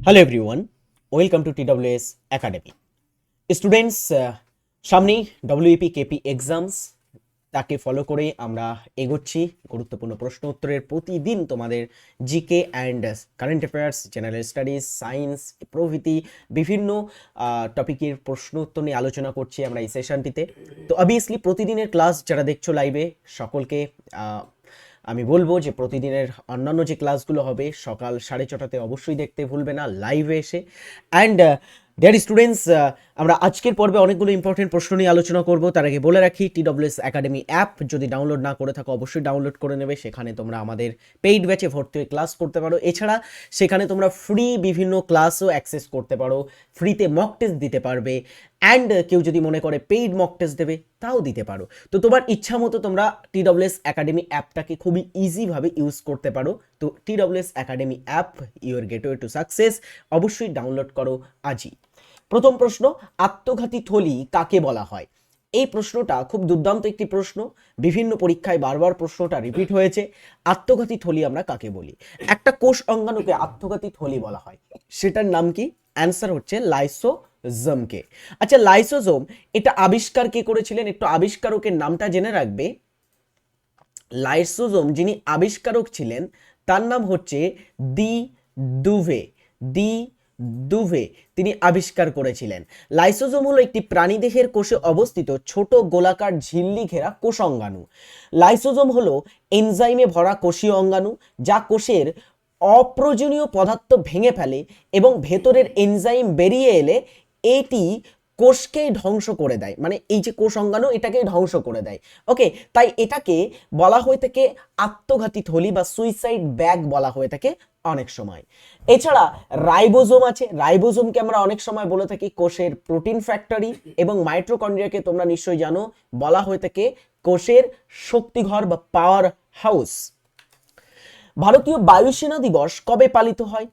Hello everyone welcome to TWS academy students সামনেই WP KP exams তাকে follow করে আমরা এগোচ্ছি। গুরুত্বপূর্ণ প্রশ্ন উত্তরের প্রতিদিন তোমাদের GK and current affairs general studies science প্রভৃতি বিভিন্ন টপিকের প্রশ্ন উত্তর নিয়ে আলোচনা করছি আমরা এই সেশনটিতে তো অবভিয়াসলি প্রতিদিনের ক্লাস যারা দেখছ লাইভে সকলকে আমি বলব যে প্রতিদিনের অন্যান্য যে ক্লাসগুলো হবে, সকাল সাড়ে ছটাতে অবশ্যই দেখতে ভুলবে না লাইভে এসে। অ্যান্ড ডিয়ার স্টুডেন্টস আমরা আজকের পর্বে অনেকগুলো ইম্পর্টেন্ট প্রশ্ন নিয়ে আলোচনা করব। তার আগে বলে রাখি টিডব্লিউএস একাডেমি অ্যাপ যদি ডাউনলোড না করে থাকো, অবশ্যই ডাউনলোড করে নেবে। সেখানে তোমরা আমাদের পেইড ব্যাচে ভর্তি হয়ে ক্লাস করতে পারো। এছাড়া সেখানে তোমরা ফ্রি বিভিন্ন ক্লাসও অ্যাক্সেস করতে পারো। ফ্রিতে মক টেস্ট দিতে পারবে। অ্যান্ড কেউ যদি মনে করে পেইড মক টেস্ট দেবে, তাও দিতে পারো। তো তোমার ইচ্ছা মতো তোমরা টিডব্লিউএস একাডেমি অ্যাপটাকে খুবই ইজিভাবে ইউজ করতে পারো। তো TWS academy app your gateway to success অবশ্যই ডাউনলোড করো আজই। প্রথম প্রশ্ন, আত্মঘাতী থলি কাকে বলা হয়? এই প্রশ্নটা খুব দুর্দান্ত একটি প্রশ্ন। বিভিন্ন পরীক্ষায় বারবার প্রশ্নটা রিপিট হয়েছে। আত্মঘাতী থলি আমরা কাকে বলি? একটা কোষ অঙ্গাণুকে আত্মঘাতী থলি বলা হয়। সেটার নাম কি? অ্যান্সার হচ্ছে লাইসোজমকে আচ্ছা লাইসোজোম, এটা আবিষ্কার কে করেছিলেন? একটু আবিষ্কারকের নামটা জেনে রাখবে। লাইসোজোম, যিনি আবিষ্কারক ছিলেন, তার নাম হচ্ছে দি দুভে। দি দুভে তিনি আবিষ্কার করেছিলেন। লাইসোজোম হলো একটি প্রাণীদেহের কোষে অবস্থিত ছোট গোলাকার ঝিল্লি ঘেরা কোষ অঙ্গাণু। লাইসোজোম হলো এনজাইমে ভরা কোষীয় অঙ্গাণু, যা কোষের অপ্রয়োজনীয় পদার্থ ভেঙে ফেলে এবং ভেতরের এনজাইম বেরিয়ে এলে এটি কোষকেই ধ্বংস করে দেয়। মানে এই যে কোষ অঙ্গাণু, এটাকেই ধ্বংস করে দেয়। ওকে, তাই এটাকে বলা হয়ে থাকে আত্মঘাতী থলি বা সুইসাইড ব্যাগ বলা হয়ে থাকে অনেক সময়। এছাড়া রাইবোজোম আছে। রাইবোজোমকে আমরা অনেক সময় বলে থাকি কোষের প্রোটিন ফ্যাক্টরি এবং মাইট্রোকন্ড্রিয়াকে তোমরা নিশ্চয়ই জানো। বলা হয়ে থাকে কোষের শক্তিঘর বা পাওয়ার হাউস। ভারতীয় বায়ুসেনা দিবস কবে পালিত হয়?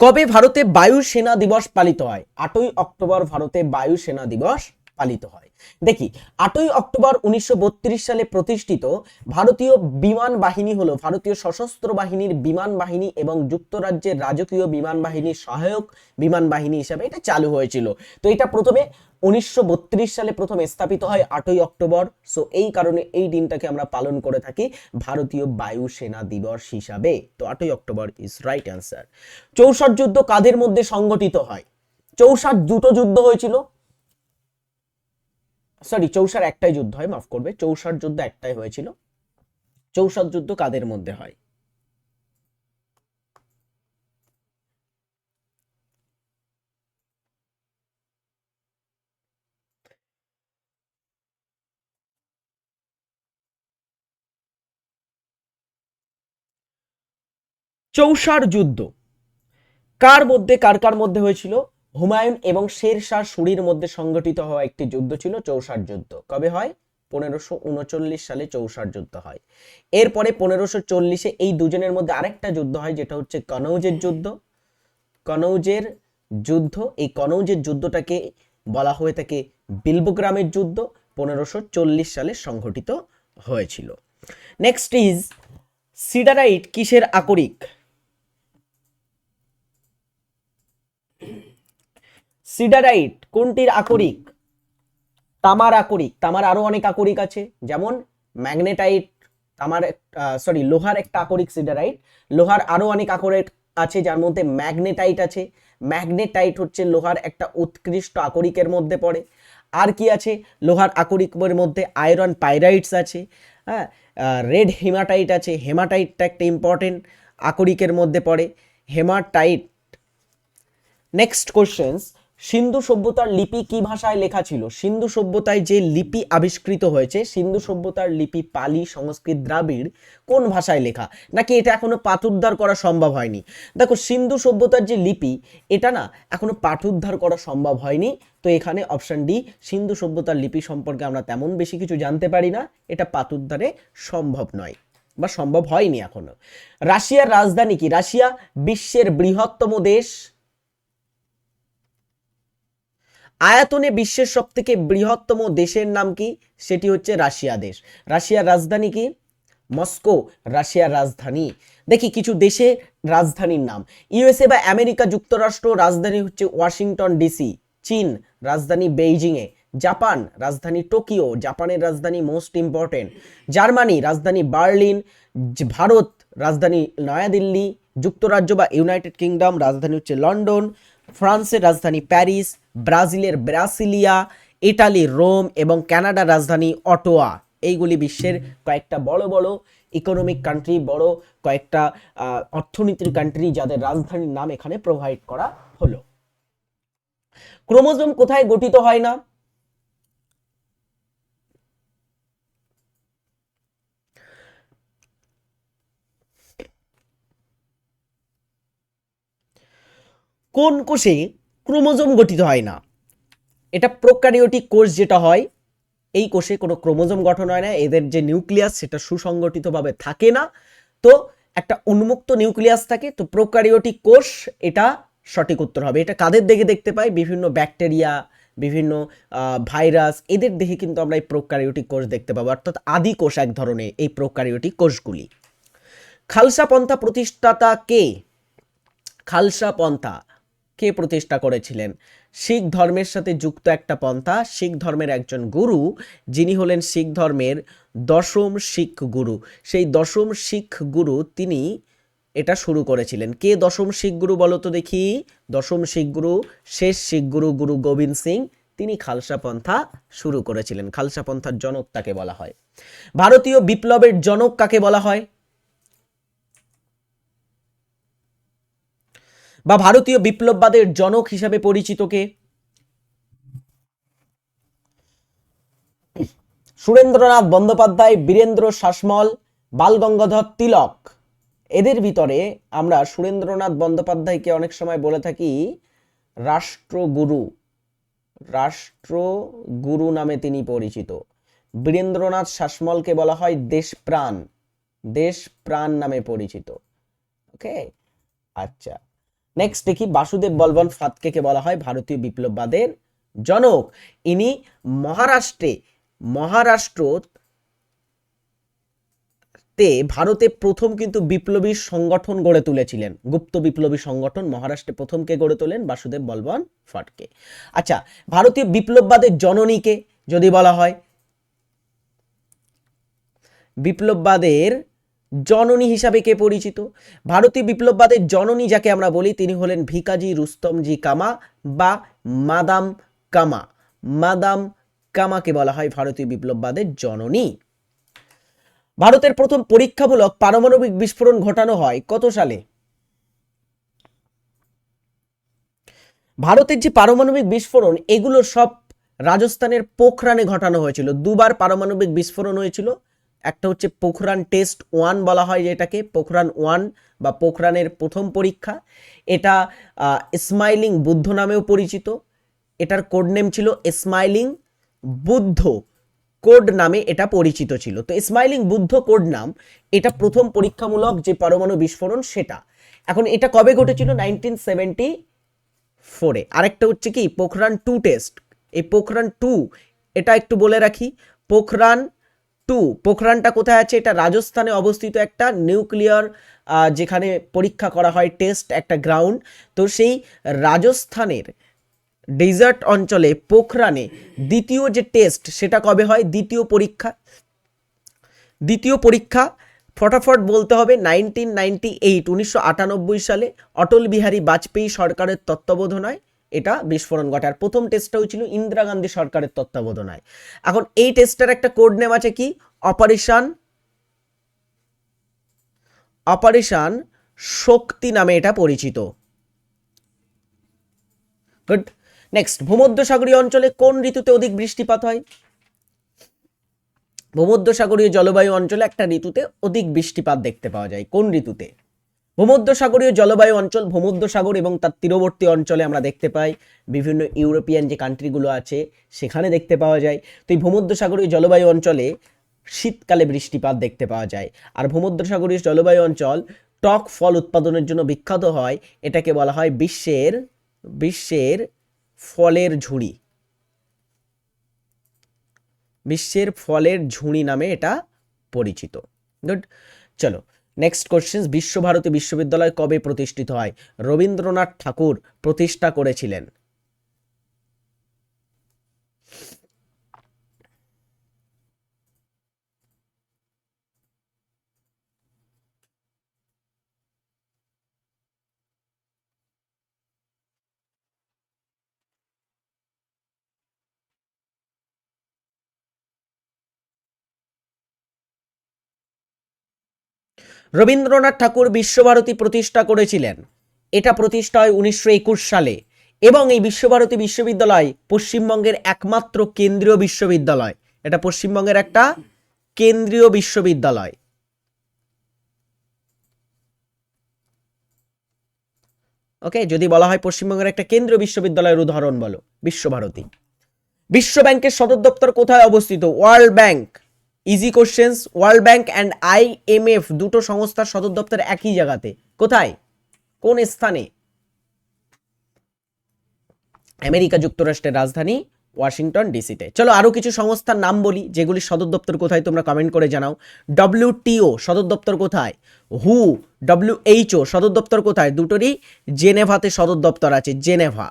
কবে ভারতে বায়ু সেনা দিবস পালিত হয়? আটই অক্টোবর ভারতে বায়ু সেনা দিবস। পালিত হয়। দেখি, আটই অক্টোবর উনিশশো বত্রিশ সালে প্রতিষ্ঠিত ভারতীয় বিমান বাহিনী হলো ভারতীয় সশস্ত্র বাহিনীর বিমান বাহিনী এবং যুক্তরাজ্যের রাজকীয় বিমান বাহিনীর সহায়ক বিমান বাহিনী হিসাবে এটা চালু হয়েছিল। তো এটা প্রথমে উনিশশো বত্রিশ সালে প্রথম স্থাপিত হয়, আটই অক্টোবর। সো এই কারণে এই দিনটাকে আমরা পালন করে থাকি ভারতীয় বায়ু সেনা দিবস হিসাবে। তো, আটই অক্টোবর ইজ রাইট অ্যান্সার চৌষট যুদ্ধ কাদের মধ্যে সংগঠিত হয়? চৌষট দুটো যুদ্ধ হয়েছিল। সরি চৌষার একটাই যুদ্ধ হয়, মাফ করবে। চৌষট যুদ্ধ একটাই হয়েছিল। চৌষট যুদ্ধ কাদের মধ্যে হয়? চৌষার যুদ্ধ। কার মধ্যে, কার কার মধ্যে হয়েছিল? হুমায়ুন এবং শের শাহ সুরির মধ্যে সংগঠিত হওয়া একটি যুদ্ধ ছিল চৌষার যুদ্ধ। কবে হয়? পনেরোশো উনচল্লিশ সালে চৌষার যুদ্ধ হয়। এরপরে পনেরোশো চল্লিশে এই দুজনের মধ্যে আরেকটা যুদ্ধ হয়, যেটা হচ্ছে কনৌজের যুদ্ধ। কনৌজের যুদ্ধ, এই কনৌজের যুদ্ধটাকে বলা হয়ে থাকে বিলবগ্রামের যুদ্ধ, পনেরোশো চল্লিশ সালে সংঘটিত হয়েছিল। নেক্সট ইজ সিডারাইট কিসের আকরিক? সিডারাইট কোনটির আকরিক? তামার আকরিক। তামার আরও অনেক আকরিক আছে। যেমন ম্যাগনেটাইট, তামার সরি লোহার একটা আকরিক সিডারাইট। লোহার আরও অনেক আকরিক আছে, যার মধ্যে ম্যাগনেটাইট আছে। ম্যাগনেটাইট হচ্ছে লোহার একটা উৎকৃষ্ট আকরিকের মধ্যে পড়ে। আর কি আছে? লোহার আকরিকের মধ্যে আয়রন পাইরাইটস আছে হ্যাঁ? রেড হেমাটাইট আছে। হেমাটাইটটা একটা ইম্পর্টেন্ট আকরিকের মধ্যে পড়ে। হেমাটাইট। নেক্সট কোশ্চেন্স সিন্ধু সভ্যতার লিপি কি ভাষায় লেখা ছিল? সিন্ধু সভ্যতায় যে লিপি আবিষ্কৃত হয়েছে, সিন্ধু সভ্যতার লিপি পালি সংস্কৃত দ্রাবিড় কোন ভাষায় লেখা? নাকি এটা এখনও পাঠোদ্ধার করা সম্ভব হয়নি? দেখো, সিন্ধু সভ্যতার যে লিপি, এটা না এখনও পাঠোদ্ধার করা সম্ভব হয়নি। তো এখানে অপশন ডি সিন্ধু সভ্যতার লিপি সম্পর্কে আমরা তেমন বেশি কিছু জানতে পারি না। এটা পাঠোদ্ধারে সম্ভব নয় বা সম্ভব হয়নি এখনও। রাশিয়ার রাজধানী কি? রাশিয়া বিশ্বের বৃহত্তম দেশ। আয়তনে বিশ্বের সব থেকে বৃহত্তম দেশের নাম কি? সেটি হচ্ছে রাশিয়া দেশ। রাশিয়ার রাজধানী কি? মস্কো, রাশিয়ার রাজধানী। দেখি কিছু দেশে রাজধানীর নাম। ইউএসএ বা আমেরিকা যুক্তরাষ্ট্র, রাজধানী হচ্ছে ওয়াশিংটন ডিসি। চীন, রাজধানী বেইজিংয়ে। জাপান, রাজধানী টোকিও। জাপানের রাজধানী মোস্ট ইম্পর্টেন্ট। জার্মানি, রাজধানী বার্লিন। ভারত, রাজধানী নয়াদিল্লি। যুক্তরাজ্য বা ইউনাইটেড কিংডম, রাজধানী হচ্ছে লন্ডন। ফ্রান্সের রাজধানী প্যারিস। ব্রাজিলের ব্রাসিলিয়া ইটালির রোম এবং কানাডার রাজধানী অটোয়া। এইগুলি বিশ্বের কয়েকটা বড় বড় ইকোনমিক কান্ট্রি বড় কয়েকটা অর্থনীতির কান্ট্রি যাদের রাজধানীর নাম এখানে প্রোভাইড করা হলো। ক্রোমোজোম কোথায় গঠিত হয় না? কোন কোষে ক্রোমোজোম গঠিত হয় না। এটা প্রোক্যারিওটিক কোষ যেটা হয়, এই কোষে কোনো ক্রোমোজোম গঠন হয় না, এদের যে নিউক্লিয়াস সেটা সুসংগঠিতভাবে থাকে না। তো একটা উন্মুক্ত নিউক্লিয়াস থাকে, তো প্রোক্যারিওটিক কোষ এটা সঠিক উত্তর হবে। এটা কাদের দেখে দেখতে পাই? বিভিন্ন ব্যাকটেরিয়া, বিভিন্ন ভাইরাস, এদের দেখে কিন্তু আমরা এই প্রোক্যারিওটিক কোষ দেখতে পাবো। অর্থাৎ আদি কোষ এক ধরনের এই প্রোক্যারিওটিক কোষগুলি। খালসা পন্থা প্রতিষ্ঠাতা কে? খালসা পন্থা। কে প্রতিষ্ঠা করেছিলেন? শিখ ধর্মের সাথে যুক্ত একটা পন্থা, শিখ ধর্মের একজন গুরু, যিনি হলেন শিখ ধর্মের দশম শিখ গুরু। সেই দশম শিখ গুরু তিনি এটা শুরু করেছিলেন। কে দশম শিখ গুরু বলো তো দেখি? দশম শিখ গুরু, শেষ শিখ গুরু গুরু গোবিন্দ সিং। তিনি খালসা পন্থা শুরু করেছিলেন। খালসা পন্থার জনক তাকে বলা হয়? ভারতীয় বিপ্লবের জনক কাকে বলা হয়? বা ভারতীয় বিপ্লববাদের জনক হিসাবে পরিচিত কে? সুরেন্দ্রনাথ বন্দ্যোপাধ্যায়, বীরেন্দ্র শাসমল, বালগঙ্গাধর তিলক। এদের ভিতরে আমরা সুরেন্দ্রনাথ বন্দ্যোপাধ্যায়কে অনেক সময় বলে থাকি রাষ্ট্রগুরু। রাষ্ট্রগুরু নামে তিনি পরিচিত। বীরেন্দ্রনাথ শাসমলকে বলা হয় দেশপ্রাণ। দেশপ্রাণ নামে পরিচিত। ওকে? আচ্ছা। নেক্সট দেখি বাসুদেব বলবন ফাতকেকে বলা হয়? ভারতীয় বিপ্লববাদের জনক। ইনি মহারাষ্ট্রে মহারাষ্ট্র তে ভারতে প্রথম কিন্তু বিপ্লবী সংগঠন গড়ে তুলেছিলেন। গুপ্ত বিপ্লবী সংগঠন মহারাষ্ট্রে প্রথম কে গড়ে তোলেন? বাসুদেব বলবন ফাটকে আচ্ছা ভারতীয় বিপ্লববাদের জননীকে যদি বলা হয়? বিপ্লববাদের জননী হিসাবে কে পরিচিত? ভারতীয় বিপ্লববাদের জননী যাকে আমরা বলি, তিনি হলেন ভিকাজি রুস্তমজি কামা বা মাদাম কামা। মাদাম কামাকে বলা হয় ভারতীয় বিপ্লববাদের জননী। ভারতের প্রথম পরীক্ষামূলক পারমাণবিক বিস্ফোরণ ঘটানো হয় কত সালে? ভারতের যে পারমাণবিক বিস্ফোরণ, এগুলো সব রাজস্থানের পোখরানে ঘটানো হয়েছিল। দুবার পারমাণবিক বিস্ফোরণ হয়েছিল। একটা হচ্ছে পোখরান টেস্ট ওয়ান বলা হয় যেটাকে, পোখরান ওয়ান বা পোখরানের প্রথম পরীক্ষা। এটা স্মাইলিং বুদ্ধ নামেও পরিচিত। এটার কোড নেম ছিল স্মাইলিং বুদ্ধ কোড নামে এটা পরিচিত ছিল। তো স্মাইলিং বুদ্ধ কোড নাম, এটা প্রথম পরীক্ষামূলক যে পরমাণু বিস্ফোরণ সেটা। এখন এটা কবে ঘটেছিল? নাইনটিন সেভেন্টি ফোরে। আরেকটা হচ্ছে কি, পোখরান টু টেস্ট এই পোখরান টু এটা একটু বলে রাখি। পোখরান টু, পোখরানটা কোথায় আছে? এটা রাজস্থানে অবস্থিত একটা নিউক্লিয়ার যেখানে পরীক্ষা করা হয়, টেস্ট, একটা গ্রাউন্ড। তো সেই রাজস্থানের ডেজার্ট অঞ্চলে পোখরানে দ্বিতীয় যে টেস্ট, সেটা কবে হয়? দ্বিতীয় পরীক্ষা। দ্বিতীয় পরীক্ষা ফটাফট বলতে হবে, নাইনটিন নাইনটি এইট, উনিশশো আটানব্বই সালে অটল বিহারী বাজপেয়ী সরকারের তত্ত্বাবধানায় এটা বিস্ফোরণ ঘটে আর প্রথম টেস্টটা হয়েছিল ইন্দিরা গান্ধী সরকারের তত্ত্বাবধানায়। এখন এই টেস্টের একটা কোড নেম আছে কি? অপারেশন অপারেশন শক্তি নামে এটা পরিচিত। গুড নেক্সট ভূমধ্যসাগরীয় অঞ্চলে কোন ঋতুতে অধিক বৃষ্টিপাত হয়? ভূমধ্যসাগরীয় জলবায়ু অঞ্চলে একটা ঋতুতে অধিক বৃষ্টিপাত দেখতে পাওয়া যায়। কোন ঋতুতে? ভূমধ্যসাগরীয় জলবায়ু অঞ্চল, ভূমধ্যসাগর এবং তার তীরবর্তী অঞ্চলে আমরা দেখতে পাই বিভিন্ন ইউরোপিয়ান যে কান্ট্রিগুলো আছে, সেখানে দেখতে পাওয়া যায়। তো এই ভূমধ্যসাগরীয় জলবায়ু অঞ্চলে শীতকালে বৃষ্টিপাত দেখতে পাওয়া যায়। আর ভূমধ্যসাগরীয় জলবায়ু অঞ্চল টক ফল উৎপাদনের জন্য বিখ্যাত হয়, এটাকে বলা হয় বিশ্বের বিশ্বের ফলের ঝুড়ি। বিশ্বের ফলের ঝুড়ি নামে এটা পরিচিত। গুড চলো নেক্সট কোশ্চেন বিশ্বভারতী বিশ্ববিদ্যালয় কবে প্রতিষ্ঠিত হয়? রবীন্দ্রনাথ ঠাকুর প্রতিষ্ঠা করেছিলেন। রবীন্দ্রনাথ ঠাকুর বিশ্বভারতী প্রতিষ্ঠা করেছিলেন। এটা প্রতিষ্ঠা হয় উনিশশো একুশ সালে এবং এই বিশ্বভারতী বিশ্ববিদ্যালয় পশ্চিমবঙ্গের একমাত্র কেন্দ্রীয় বিশ্ববিদ্যালয়। এটা পশ্চিমবঙ্গের একটা কেন্দ্রীয় বিশ্ববিদ্যালয়। ওকে, যদি বলা হয় পশ্চিমবঙ্গের একটা কেন্দ্রীয় বিশ্ববিদ্যালয়ের উদাহরণ বলো, বিশ্বভারতী। বিশ্ব ব্যাংকের সদর দপ্তর কোথায় অবস্থিত? World bank. Easy questions world bank and IMF দুটো সংস্থার সদর দপ্তর একই জায়গাতে। কোথায়? কোন স্থানে? আমেরিকা যুক্তরাষ্ট্রের রাজধানী ওয়াশিংটন ডিসিতে। চলো আরও কিছু সংস্থার নাম বলি, যেগুলি সদর দপ্তর কোথায় তোমরা কমেন্ট করে জানাও। ডব্লিউ ডব্লিউটিও সদর দপ্তর কোথায়? হু ডব্লিউ ডব্লিউএইচও সদর দপ্তর কোথায়? দুটোরই জেনেভাতে সদর দপ্তর আছে, জেনেভা।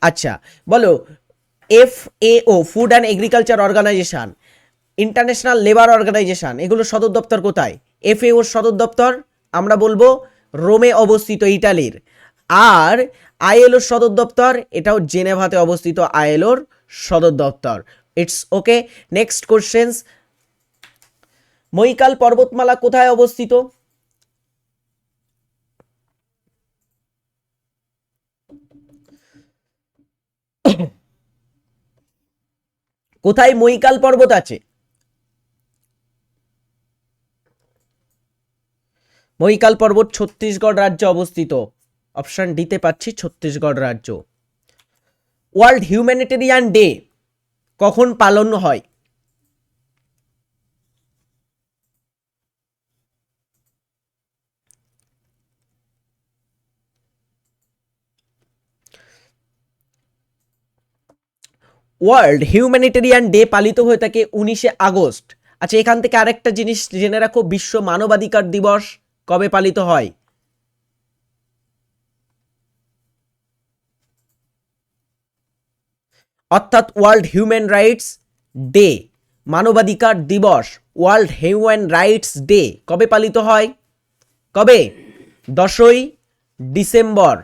আচ্ছা বলো F A O food and agriculture organization international labour organization এগুলো সদর দপ্তর কোথায়? এফএওর সদর দপ্তর, আমরা বলব রোমে অবস্থিত ইটালির। আর আইএলওর সদর দপ্তর, এটাও জেনেভাতে অবস্থিত আইএলওর সদর দপ্তর। It's okay next questions Maikal পর্বতমালা কোথায় অবস্থিত? কোথায় মৈকাল পর্বত আছে? মহিকাল পর্বত ছত্তিশগড় রাজ্যে অবস্থিত। অপশন ডিতে পাচ্ছি ছত্তিশগড় রাজ্য। ওয়ার্ল্ড হিউম্যানিটেরিয়ান ডে কখন পালন হয়? ওয়ার্ল্ড হিউম্যানিটেরিয়ান ডে পালিত হয়ে থাকে উনিশে আগস্ট। আচ্ছা এখান থেকে আরেকটা জিনিস জেনে রাখো, বিশ্ব মানবাধিকার দিবস। কবে পালিত হয়? অর্থাৎ ওয়ার্ল্ড হিউম্যান রাইটস ডে, মানবাধিকার দিবস, ওয়ার্ল্ড হিউম্যান রাইটস ডে, কবে পালিত হয়? কবে? দশই ডিসেম্বর।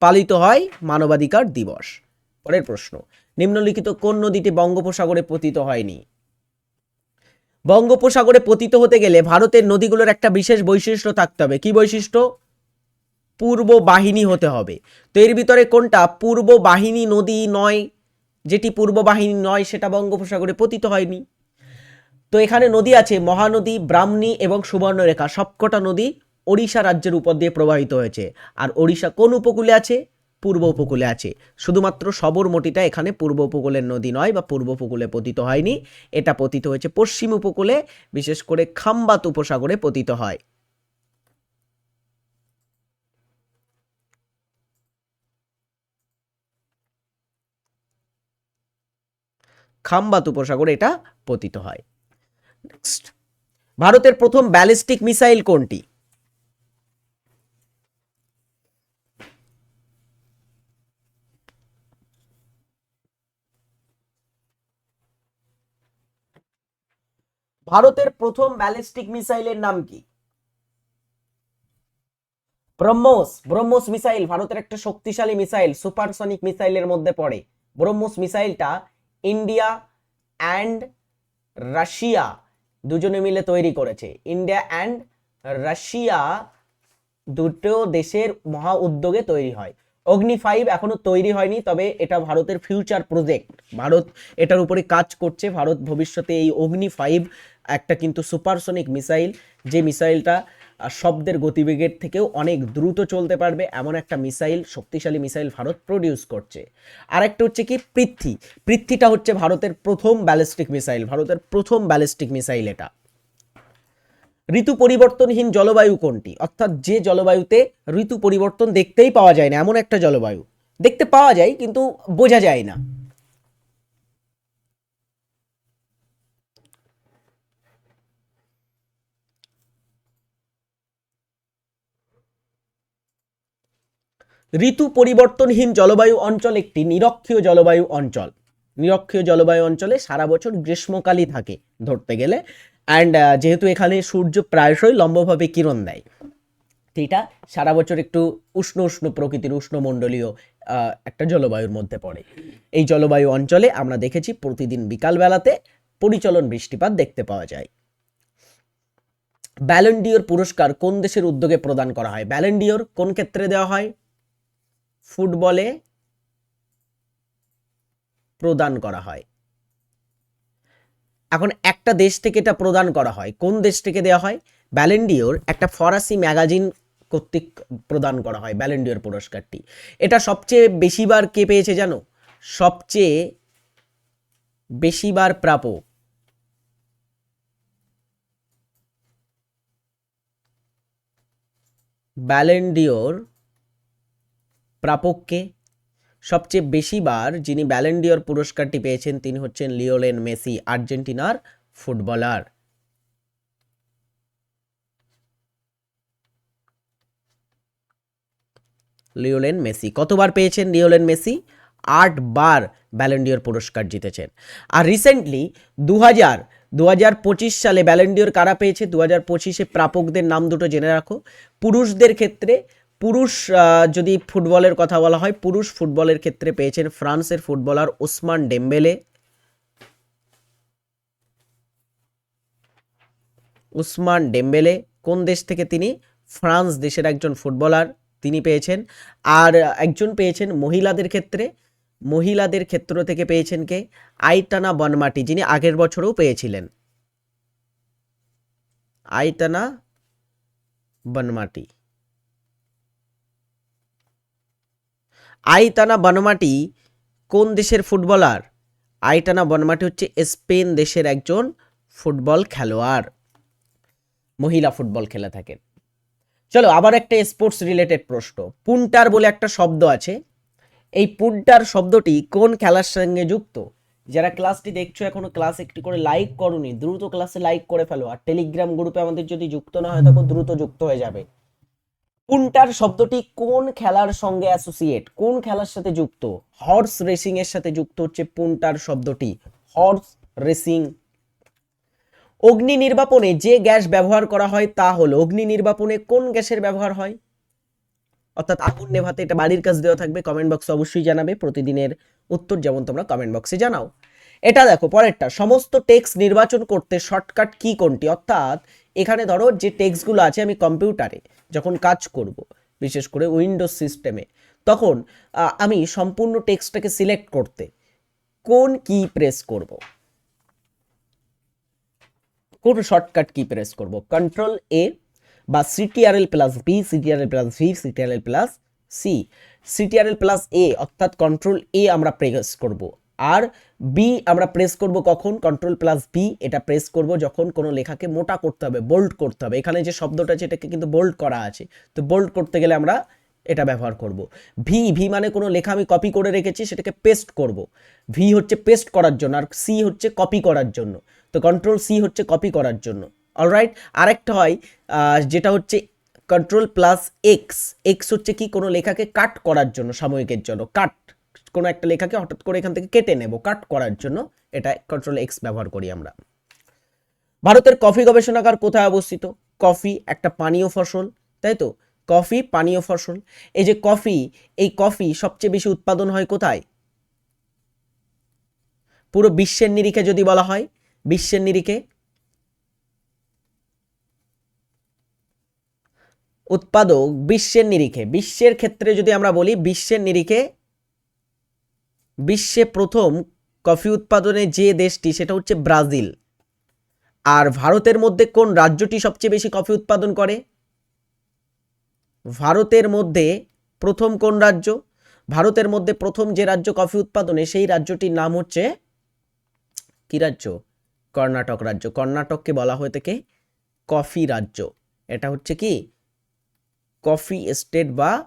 পালিত হয় মানবাধিকার দিবস। পরের প্রশ্ন, নিম্নলিখিত কোন নদীটি বঙ্গোপসাগরে পতিত হয়নি? বঙ্গোপসাগরে পতিত হতে গেলে ভারতের নদীগুলোর একটা বিশেষ বৈশিষ্ট্য থাকতে হবে। কি বৈশিষ্ট্য? পূর্ব বাহিনী হতে হবে। তো এর ভিতরে কোনটা? পূর্ব বাহিনী নদী নয়, যেটি পূর্ব বাহিনী নয়, সেটা বঙ্গোপসাগরে পতিত হয়নি। তো এখানে নদী আছে, মহানদী ব্রাহ্মণী এবং সুবর্ণরেখা। সবকটা নদী ওড়িশা রাজ্যের উপর দিয়ে প্রবাহিত হয়েছে। আর ওড়িশা কোন উপকূলে আছে? পূর্ব উপকূলে আছে। শুধুমাত্র সবরমতিটা এখানে পূর্ব উপকূলের নদী নয় বা পূর্ব উপকূলে পতিত হয়নি। এটা পতিত হয়েছে পশ্চিম উপকূলে, বিশেষ করে খাম্বাত উপসাগরে পতিত হয়। খাম্বাত উপসাগরে এটা পতিত হয়। নেক্সট ভারতের প্রথম ব্যালিস্টিক মিসাইল কোনটি? ভারতের প্রথম ব্যালিস্টিক মিসাইলের নাম কি? ব্রহ্মোস ব্রহ্মোস মিসাইল ভারতের একটা শক্তিশালী মিসাইল, সুপারসনিক মিসাইলের মধ্যে পড়ে। ব্রহ্মোস মিসাইলটা ইন্ডিয়া অ্যান্ড রাশিয়া দুজনে মিলে তৈরি করেছে। ইন্ডিয়া অ্যান্ড রাশিয়া দুটো দেশের মহা উদ্যোগে তৈরি হয়। অগ্নি ফাইভ এখনও তৈরি হয়নি, তবে এটা ভারতের ফিউচার প্রজেক্ট ভারত এটার উপরে কাজ করছে, ভারত ভবিষ্যতে এই অগ্নি ফাইভ একটা কিন্তু সুপারসনিক মিসাইল যে মিসাইলটা শব্দের গতিবেগের থেকেও অনেক দ্রুত চলতে পারবে, এমন একটা মিসাইল শক্তিশালী মিসাইল ভারত প্রডিউস করছে। আরেকটা হচ্ছে কি, পৃথ্বী। পৃথ্বীটা হচ্ছে ভারতের প্রথম ব্যালিস্টিক মিসাইল ভারতের প্রথম ব্যালিস্টিক মিসাইল এটা। ঋতু পরিবর্তনহীন জলবায়ু কোনটি? অর্থাৎ যে জলবায়ুতে ঋতু পরিবর্তন দেখতেই পাওয়া যায় না, এমন একটা জলবায়ু। দেখতে পাওয়া যায়, কিন্তু বোঝা যায় না। ঋতু পরিবর্তনহীন জলবায়ু অঞ্চল একটি নিরক্ষীয় জলবায়ু অঞ্চল। নিরক্ষীয় জলবায়ু অঞ্চলে সারা বছর গ্রীষ্মকালই থাকে, ধরতে গেলে। অ্যান্ড যেহেতু এখানে সূর্য প্রায়শই লম্বভাবে কিরণ দেয় এটা সারা বছর একটু উষ্ণ উষ্ণ প্রকৃতির উষ্ণমণ্ডলীয় একটা জলবায়ুর মধ্যে পড়ে। এই জলবায়ু অঞ্চলে আমরা দেখেছি প্রতিদিন বিকালবেলাতে পরিচলন বৃষ্টিপাত দেখতে পাওয়া যায়। ব্যালেন্ডিওর পুরস্কার কোন দেশের উদ্যোগে প্রদান করা হয়? ব্যালেন্ডিওর কোন ক্ষেত্রে দেওয়া হয়? ফুটবলে প্রদান করা হয়। এখন একটা দেশ থেকে এটা প্রদান করা হয়। কোন দেশ থেকে দেওয়া হয়? ব্যালেন্ডিওর একটা ফরাসি ম্যাগাজিন কর্তৃক প্রদান করা হয় ব্যালেন্ডিওর পুরস্কারটি। এটা সবচেয়ে বেশিবার কে পেয়েছে জানো? সবচেয়ে বেশিবার প্রাপক। ব্যালেন্ডিওর প্রাপককে সবচেয়ে বেশিবার যিনি ব্যালেন্ডিওর পুরস্কারটি পেয়েছেন, তিনি হচ্ছেন লিওলেন মেসি, আর্জেন্টিনার ফুটবলার। লিওলেন মেসি, কতবার পেয়েছেন লিওলেন মেসি? আট বার ব্যালেন্ডিওর পুরস্কার জিতেছেন। আর রিসেন্টলি দু হাজার দু হাজার পঁচিশ সালে ব্যালেন্ডিওর কারা পেয়েছে? দু হাজার পঁচিশে প্রাপকদের নাম দুটো জেনে রাখো। পুরুষদের ক্ষেত্রে পুরুষ যদি ফুটবলের কথা বলা হয়, পুরুষ ফুটবলের ক্ষেত্রে পেয়েছেন ফ্রান্সের footballer Ousmane Dembele. Ousmane Dembele, কোন দেশ থেকে তিনি? ফ্রান্স দেশের একজন ফুটবলার তিনি পেয়েছেন। আর একজন পেয়েছেন মহিলাদের ক্ষেত্রে। মহিলাদের ক্ষেত্র থেকে পেয়েছেন কে? আইটানা বনমাটি, যিনি আগের বছরও পেয়েছিলেন। আইটানা বনমাটি। আইতানা বনমাটি কোন দেশের ফুটবলার? আইটানা বনমাটি হচ্ছে স্পেন দেশের একজন ফুটবল খেলোয়াড়। মহিলা ফুটবল খেলে থাকেন। চলো আবার একটা স্পোর্টস রিলেটেড প্রশ্ন। পুন্টার বলে একটা শব্দ আছে। এই পুন্টার শব্দটি কোন খেলার সঙ্গে যুক্ত? যারা ক্লাসটি দেখছ এখনও ক্লাস একটি করে লাইক করনি, দ্রুত ক্লাসে লাইক করে ফেলো। আর টেলিগ্রাম গ্রুপে আমাদের যদি যুক্ত না হয়, তখন দ্রুত যুক্ত হয়ে যাবে। পুন্টার শব্দটি কোন খেলার সঙ্গে অ্যাসোসিয়েট কোন খেলার সাথে যুক্ত? হর্স রেসিং এর সাথে যুক্ত হচ্ছে পুন্টার শব্দটি? হর্স রেসিং অগ্নি নির্বাপনে যে গ্যাস ব্যবহার করা হয় তা হলো, অগ্নি নির্বাপনে কোন গ্যাসের ব্যবহার হয়? অর্থাৎ আগুন নেভাতে এটা বাড়ির কাছে দেওয়া থাকবে কমেন্ট বক্সে অবশ্যই জানাবে, প্রতিদিনের উত্তর যেমন তোমরা কমেন্ট বক্সে জানাও। এটা দেখো, পরেরটা, সমস্ত টেক্সট নির্বাচন করতে শর্টকাট কি কোনটি? অর্থাৎ, এখানে ধরো যে টেক্সটগুলো আছে আমি কম্পিউটারে যখন কাজ করব, বিশেষ করে উইন্ডোজ সিস্টেমে তখন আমি সম্পূর্ণ টেক্সটটাকে সিলেক্ট করতে কোন কি প্রেস করব? কোন শর্টকাট কি প্রেস করব? কন্ট্রোল এ বা CTRL plus B CTRL plus V CTRL plus C CTRL plus A অর্থাৎ কন্ট্রোল এ আমরা প্রেস করব। আর বি আমরা প্রেস করব কখন? কন্ট্রোল প্লাস বি এটা প্রেস করব যখন কোনো লেখাকে মোটা করতে হবে বোল্ড করতে হবে। এখানে যে শব্দটা আছে, এটাকে কিন্তু বোল্ড করা আছে। তো বোল্ড করতে গেলে আমরা এটা ব্যবহার করব। ভি ভি মানে কোনো লেখা আমি কপি করে রেখেছি, সেটাকে পেস্ট করব। ভি হচ্ছে পেস্ট করার জন্য, আর সি হচ্ছে কপি করার জন্য। তো কন্ট্রোল সি হচ্ছে কপি করার জন্য। অলরাইট আরেকটা হয় যেটা হচ্ছে কন্ট্রোল প্লাস এক্স এক্স হচ্ছে কি? কোনো লেখাকে কাট করার জন্য, সাময়িকের জন্য। কাট কোনো একটা লেখাকে হঠাৎ করে এখান থেকে কেটে নেব কাট করার জন্য। এটা কন্ট্রোল এক্স ব্যবহার করি আমরা। ভারতের কফি গবেষণাগার কোথায় অবস্থিত? কফি একটা পানীয় ফসল, তাই তো? কফি পানীয় ফসল। এই যে কফি, এই কফি সবচেয়ে বেশি উৎপাদন হয় কোথায়? পুরো বিশ্বের নিরিখে যদি বলা হয়, বিশ্বের নিরিখে। উৎপাদক বিশ্বের নিরিখে। বিশ্বের ক্ষেত্রে যদি আমরা বলি, বিশ্বের নিরিখে বিশ্বে প্রথম কফি উৎপাদনে যে দেশটি সেটা হচ্ছে ব্রাজিল। আর ভারতের মধ্যে কোন রাজ্যটি সবচেয়ে বেশি কফি উৎপাদন করে? ভারতের মধ্যে প্রথম কোন রাজ্য? ভারতের মধ্যে প্রথম যে রাজ্য কফি উৎপাদনে সেই রাজ্যটির নাম হচ্ছে কি রাজ্য? কর্ণাটক রাজ্য। কর্ণাটককে বলা হয়ে থাকে কফি রাজ্য। এটা হচ্ছে কি? কফি স্টেট বা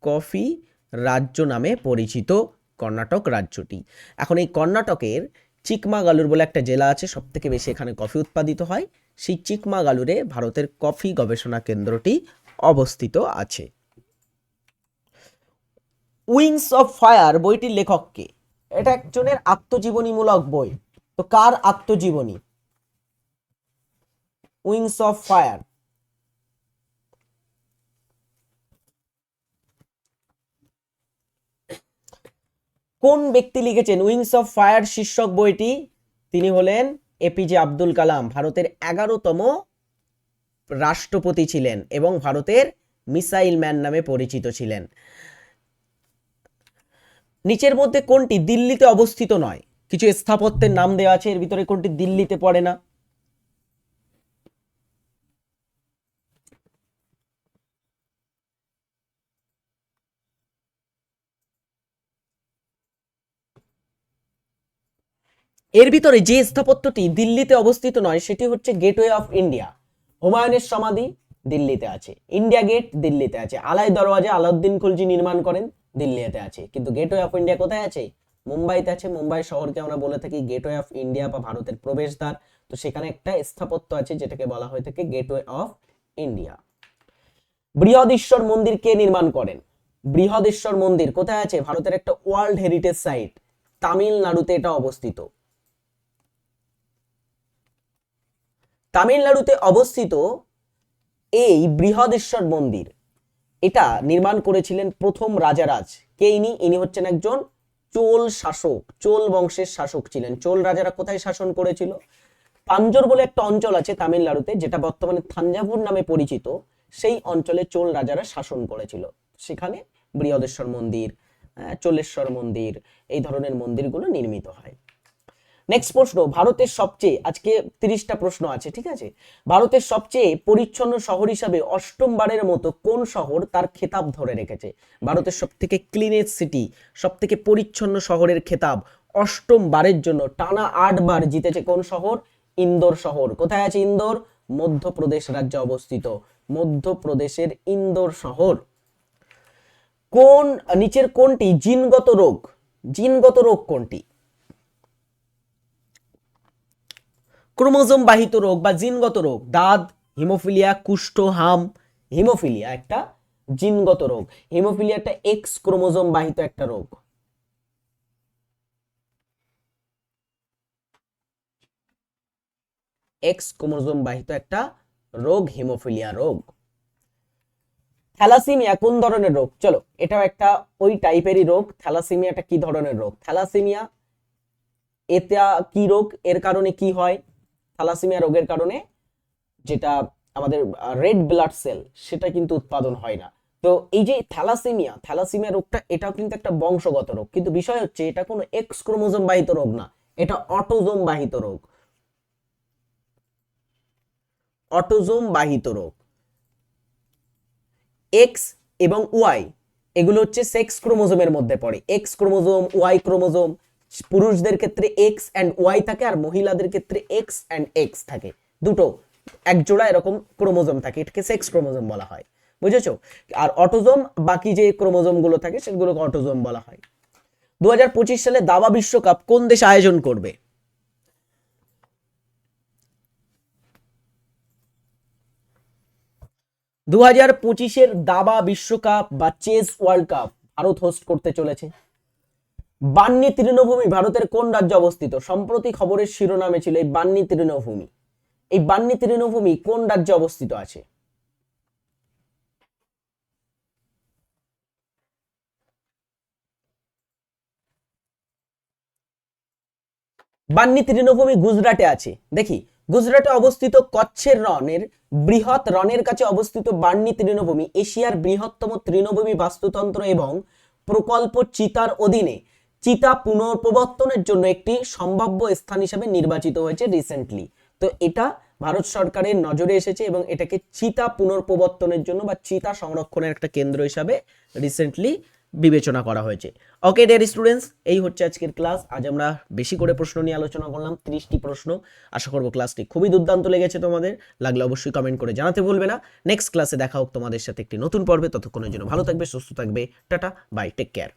কফি রাজ্য নামে পরিচিত। কর্ণাটক রাজ্যটি। এখন এই কর্ণাটকের চিকমাগালুর বলে একটা জেলা আছে সব থেকে বেশি এখানে কফি উৎপাদিত হয়, সেই চিকমাগালুরে ভারতের কফি গবেষণা কেন্দ্রটি অবস্থিত আছে। উইংস অফ ফায়ার বইটির লেখককে এটা একজনের আত্মজীবনীমূলক বই। তো কার আত্মজীবনী? Wings of fire. কোন ব্যক্তি লিখেছেন? উইংস অফ ফায়ার শীর্ষক বইটি তিনি হলেন এপিজে আব্দুল কালাম, ভারতের এগারোতম রাষ্ট্রপতি ছিলেন এবং ভারতের মিসাইল ম্যান নামে পরিচিত ছিলেন। নিচের মধ্যে কোনটি দিল্লিতে অবস্থিত নয়? কিছু স্থাপত্যের নাম দেওয়া আছে, এর ভিতরে কোনটি দিল্লিতে পড়ে না। এর ভিতরে যে স্থাপত্যটি দিল্লিতে অবস্থিত নয়, সেটি হচ্ছে গেটওয়ে অফ ইন্ডিয়া হুমায়ুনের সমাধি দিল্লিতে আছে। ইন্ডিয়া গেট দিল্লিতে আছে। আলাই দরওয়াজা আলাউদ্দিন খুলজি নির্মাণ করেন, দিল্লিতে আছে। কিন্তু গেটওয়ে অফ ইন্ডিয়া কোথায় আছে? মুম্বাইতে আছে। মুম্বাই শহরকে আমরা বলে থাকি গেটওয়ে অফ ইন্ডিয়া বা ভারতের প্রবেশদ্বার। তো সেখানে একটা স্থাপত্য আছে, যেটাকে বলা হয়ে থাকে গেটওয়ে অফ ইন্ডিয়া বৃহদেশ্বর মন্দির কে নির্মাণ করেন? বৃহদেশ্বর মন্দির কোথায় আছে? ভারতের একটা ওয়ার্ল্ড হেরিটেজ সাইট তামিলনাড়ুতে এটা অবস্থিত। তামিলনাড়ুতে অবস্থিত এই বৃহদেশ্বর মন্দির। এটা নির্মাণ করেছিলেন প্রথম রাজারাজ। কে ইনি? ইনি হচ্ছেন একজন চোল শাসক, চোল বংশের শাসক ছিলেন। চোল রাজারা কোথায় শাসন করেছিল? পাঞ্জর বলে একটা অঞ্চল আছে তামিলনাড়ুতে, যেটা বর্তমানে থাঞ্জাভুর নামে পরিচিত। সেই অঞ্চলে চোল রাজারা শাসন করেছিল। সেখানে বৃহদেশ্বর মন্দির চোলেশ্বর মন্দির, এই ধরনের মন্দিরগুলো নির্মিত হয়। নেক্সট প্রশ্ন, ভারতের সবচেয়ে, আজকে তিরিশটা প্রশ্ন আছে, ঠিক আছে? ভারতের সবচেয়ে পরিচ্ছন্ন শহর হিসাবে অষ্টমবারের মতো কোন শহর তার খেতাব ধরে রেখেছে? ভারতের সব থেকে ক্লিনেস্ট সিটি সব থেকে পরিচ্ছন্ন শহরের খেতাব অষ্টম বারের জন্য টানা আটবার জিতেছে কোন শহর? ইন্দোর শহর। কোথায় আছে ইন্দোর? মধ্যপ্রদেশ রাজ্যে অবস্থিত। মধ্যপ্রদেশের ইন্দোর শহর। কোন, নিচের কোনটি জিনগত রোগ? জিনগত রোগ কোনটি? ক্রোমোজোম বাহিত রোগ বা জিনগত রোগ, দাঁত, হিমোফিলিয়া, কুষ্ঠ, হাম, হিমোফিলিয়া একটা জিনগত রোগ, হিমোফিলিয়া একটা এক্স ক্রোমোজোম বাহিত একটা রোগ। এক্স ক্রোমোজোম বাহিত একটা রোগ, হিমোফিলিয়া রোগ। থ্যালাসিমিয়া কোন ধরনের রোগ? চলো, এটাও একটা ওই টাইপেরই রোগ, থ্যালাসিমিয়াটা কি ধরনের রোগ? থ্যালাসিমিয়া, এটা কি রোগ? এর কারণে কি হয়? থ্যালাসিমিয়া রোগের কারণে যেটা আমাদের রেড ব্লাড সেল সেটা কিন্তু উৎপাদন হয় না। তো এই যে থ্যালাসিমিয়া থ্যালাসিমিয়া রোগটা, এটাও কিন্তু একটা বংশগত রোগ। কিন্তু বিষয় হচ্ছে, এটা কোনো এক্স ক্রোমোজোম বাহিত রোগ না, এটা অটোজোম বাহিত রোগ। অটোজোম বাহিত রোগ। এক্স এবং ওয়াই এগুলো হচ্ছে সেক্স ক্রোমোজোমের মধ্যে পড়ে। এক্স ক্রোমোজোম ওয়াই ক্রোমোজোম পুরুষদের ক্ষেত্রে এক্স অ্যান্ড ওয়াই থাকে আর মহিলাদের ক্ষেত্রে এক্স অ্যান্ড এক্স থাকে। দুটো এক এরকম ক্রোমোজোম থাকে, এটাকে সেক্স ক্রোমোজোম বলা হয়। বুঝেছ? আর অটোজোম, বাকি যে ক্রোমোজোমগুলো থাকে, সেগুলোকে অটোজোম বলা হয়। দু সালে দাবা বিশ্বকাপ কোন দেশ আয়োজন করবে? দু হাজার পঁচিশের দাবা বিশ্বকাপ বা chess world cup Bharat host করতে চলেছে। বান্নি তৃণভূমি ভারতের কোন রাজ্যে অবস্থিত? সম্প্রতি খবরের শিরোনামে ছিল এই বান্নি তৃণভূমি। এই বান্নি তৃণভূমি কোন রাজ্যে অবস্থিত আছে? বান্নি তৃণভূমি গুজরাটে আছে। দেখি, গুজরাটে অবস্থিত কচ্ছের রনের বৃহৎ রনের কাছে অবস্থিত বান্নি তৃণভূমি এশিয়ার বৃহত্তম তৃণভূমি বাস্তুতন্ত্র এবং প্রকল্প চিতার অধীনে চিতা পুনঃপ্রবর্তনের জন্য একটি সম্ভাব্য স্থান হিসেবে নির্বাচিত হয়েছে রিসেন্টলি তো এটা ভারত সরকারের নজরে এসেছে এবং এটাকে চিতা পুনঃপ্রবর্তনের জন্য বা চিতা সংরক্ষণের একটা কেন্দ্র হিসাবে রিসেন্টলি বিবেচনা করা হয়েছে। ওকে ডিয়ার স্টুডেন্টস এই হচ্ছে আজকের ক্লাস আজ আমরা বেশি করে প্রশ্ন নিয়ে আলোচনা করলাম, ত্রিশটি প্রশ্ন। আশা করব ক্লাসটি খুবই দুর্দান্ত লেগেছে তোমাদের। লাগলে অবশ্যই কমেন্ট করে জানাতে ভুলবে না। নেক্সট ক্লাসে দেখা হোক তোমাদের সাথে একটি নতুন পর্বে। ততক্ষণের জন্য ভালো থাকবে, সুস্থ থাকবে। Tata bye take care